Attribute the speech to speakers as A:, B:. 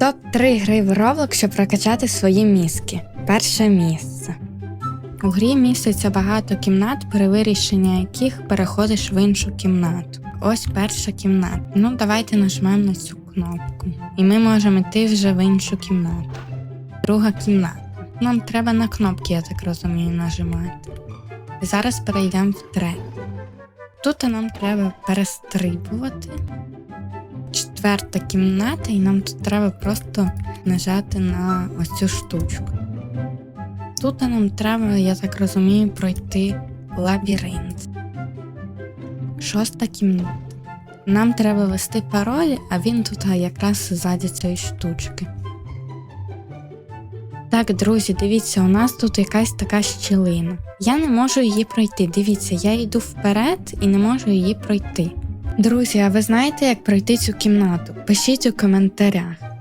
A: Топ-3 гри в Roblox, щоб прокачати свої мізки. Перше місце. У грі міститься багато кімнат, при вирішенні яких переходиш в іншу кімнату. Ось перша кімната. Ну, давайте нажмемо на цю кнопку. І ми можемо йти вже в іншу кімнату. Друга кімната. Нам треба на кнопки, я так розумію, нажимати. Зараз перейдемо в третю. Тут нам треба перестрибувати. Четверта кімната, і нам тут треба просто нажати на ось цю штучку. Тут нам треба, я так розумію, пройти лабіринт. Шоста кімната. Нам треба ввести пароль, а він тут якраз ззаді цієї штучки. Так, друзі, дивіться, у нас тут якась така щілина. Я не можу її пройти. Дивіться, я йду вперед і не можу її пройти. Друзі, а ви знаєте, як пройти цю кімнату? Пишіть у коментарях.